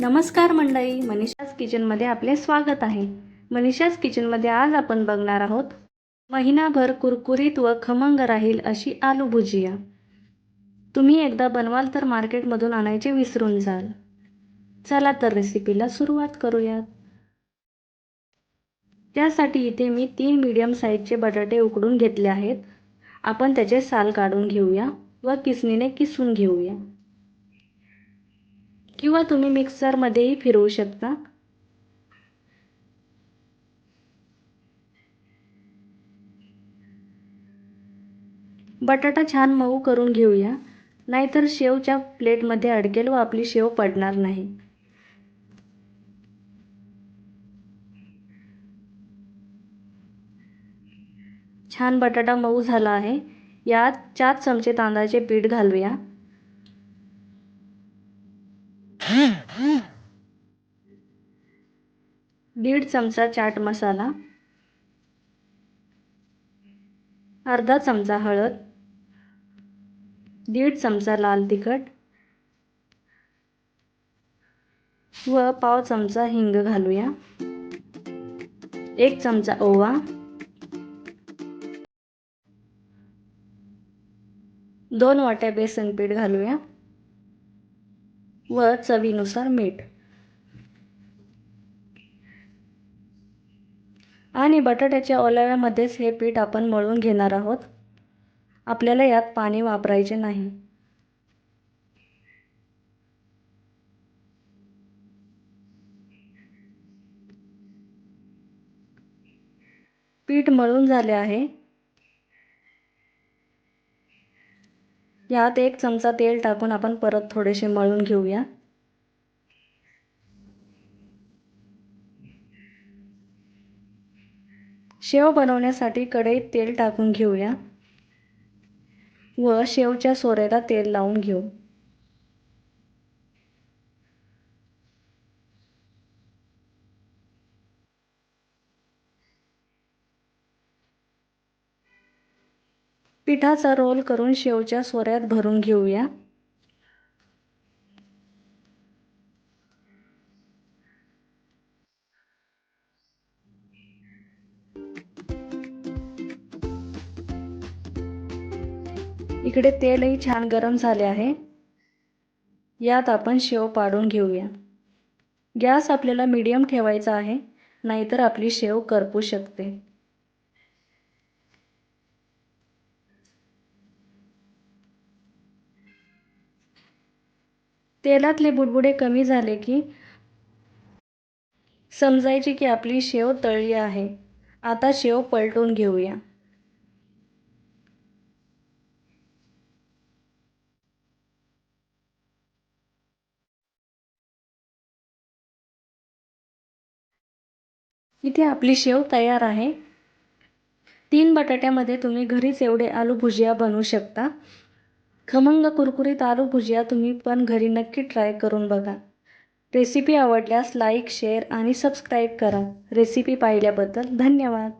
नमस्कार मंडळी मनीषाज किचनमध्ये आपले स्वागत आहे. मनीषाज किचनमध्ये आज आपण बघणार आहोत महिनाभर कुरकुरीत व खमंग राहील अशी आलू भुजिया. तुम्ही एकदा बनवाल तर मार्केटमधून आणायचे विसरून जाल. चला तर रेसिपीला सुरुवात करूयात. त्यासाठी इथे मी तीन मीडियम साईजचे बटाटे उकडून घेतले आहेत. आपण त्याचे साल काढून घेऊया व किसणीने किसून घेऊया. किंवा तुम्ही मिक्सरमध्येही फिरवू शकता. बटाटा छान मऊ करून घेऊया. नाहीतर शेवच्या प्लेटमध्ये अडकेल व आपली शेव पडणार नाही. छान बटाटा मऊ झाला आहे. यात चार चमचे तांदळाचे पीठ घालूया. दीड चमचा चाट मसाला अर्धा चमचा हळद दीड चमचा लाल तिखट व पाव चमचा हिंग घालूया. एक चमचा ओवा दोन वाट्या बेसन पीठ घालूया. व चवीनुसार मीठ. आणि बटाट्याच्या ओलाव्यामध्येच हे पीठ आपण मळून घेणार आहोत. आपल्याला यात पाणी वापरायचे नाही. पीठ मळून झाले आहे. ह्यात एक चमचा तेल टाकून आपण परत थोडेसे मळून घेऊया. शेव बनवण्यासाठी कढईत तेल टाकून घेऊया व शेवच्या सोऱ्याला तेल लावून घेऊ. पिठाचा रोल करून शेवच्या सोऱ्यात भरून घेऊया. इकडे तेलही छान गरम झाले आहे. यात आपण शेव पाडून घेऊया. गॅस आपल्याला मीडियम ठेवायचा आहे नाहीतर आपली शेव करपू शकते. तेलातले बुडबुडे कमी झाले की समजायचे की आपली शेव तळली आहे. आता शेव पलटून घेऊया. इथे आपली शेव तयार आहे. तीन बटाट्यामध्ये तुम्ही घरीच एवढे आलू भुजिया बनवू शकता. खमंग कुरकुरीत आलू भुजिया तुम्ही पण घरी नक्की ट्राय करून बघा. रेसिपी आवडल्यास लाईक शेअर आणि सबस्क्राईब करा. रेसिपी पाहिल्याबद्दल धन्यवाद.